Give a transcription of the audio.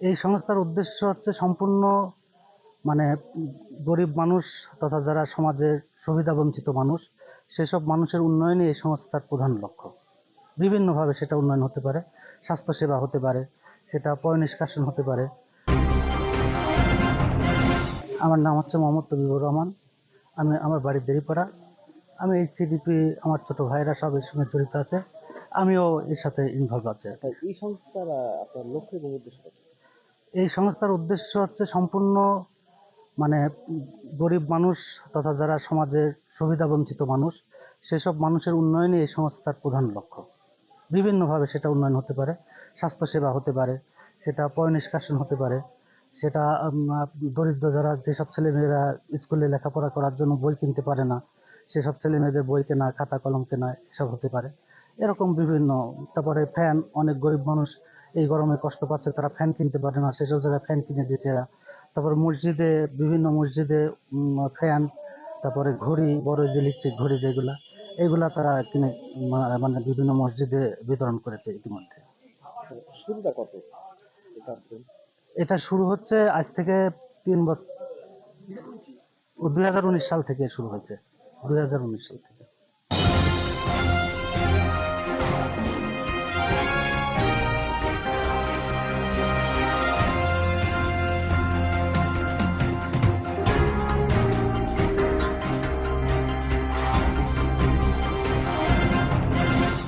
এই সংস্থার উদ্দেশ্য হচ্ছে সম্পূর্ণ মানে গরিব মানুষ তথা যারা সমাজের সুবিধা বঞ্চিত মানুষ, সেসব মানুষের উন্নয়নই এই সংস্থার প্রধান লক্ষ্য। বিভিন্নভাবে সেটা উন্নয়ন হতে পারে, স্বাস্থ্যসেবা হতে পারে, সেটা পয় নিষ্কাশন হতে পারে। আমার নাম হচ্ছে মোহাম্মদ তবিবুর রহমান। আমি, আমার বাড়ি দেরিপাড়া। আমি এই সিডিপি আমার ছোট ভাইরা সব এর সঙ্গে জড়িত আছে। আমিও এর সাথে ইনভলভ আছে। এই সংস্থার আপনার লক্ষ্য এবং উদ্দেশ্য? এই সংস্থার উদ্দেশ্য হচ্ছে সম্পূর্ণ মানে গরিব মানুষ তথা যারা সমাজের সুবিধা বঞ্চিত মানুষ, সেসব মানুষের উন্নয়নই এই সংস্থার প্রধান লক্ষ্য। বিভিন্নভাবে সেটা উন্নয়ন হতে পারে, স্বাস্থ্যসেবা হতে পারে, সেটা পয় নিষ্কাশন হতে পারে, সেটা দরিদ্র যারা, যেসব ছেলেমেয়েরা স্কুলে লেখাপড়া করার জন্য বই কিনতে পারে না, সেসব ছেলেমেয়েদের বই কেনা, খাতা, কলম কেনা, এসব হতে পারে। এরকম বিভিন্ন, তারপরে ফ্যান, অনেক গরিব মানুষ এই গরমে কষ্ট পাচ্ছে তারা ফ্যান কিনতে পারে না। সেসব জায়গায় ফ্যান কিনে দিয়েছে এরা। তারপরে মসজিদে বিভিন্ন মসজিদে ফ্যান তারপরে ঘড়ি বড় যে ইলেকট্রিক ঘড়ি যেগুলা এগুলা তারা কিনে মানে বিভিন্ন মসজিদে বিতরণ করেছে ইতিমধ্যে। শুরুটা কত? এটা শুরু। হচ্ছে আজ থেকে তিন বছর দুই হাজার উনিশ সাল থেকে শুরু হয়েছে। দুই হাজার উনিশ সাল থেকে।